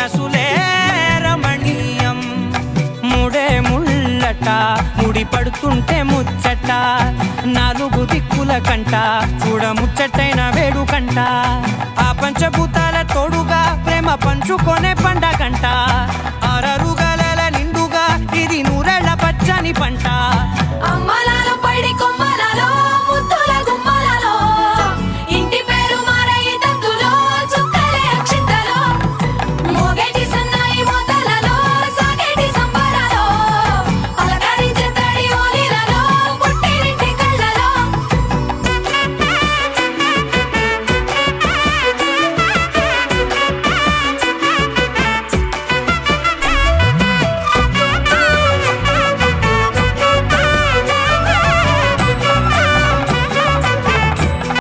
మనసులే రమణీయం ముడే ముళ్ళట ముడి పడుతుంటే ముచ్చట. నలుగు దిక్కుల కంట చూడ ముచ్చటైన వేడుకంట ఆ పంచభూతాల తోడుగా ప్రేమ పంచుకొనే పండగంట. అరరుగల నిండుగా ఇది నూరళ్ళ పచ్చని పంట.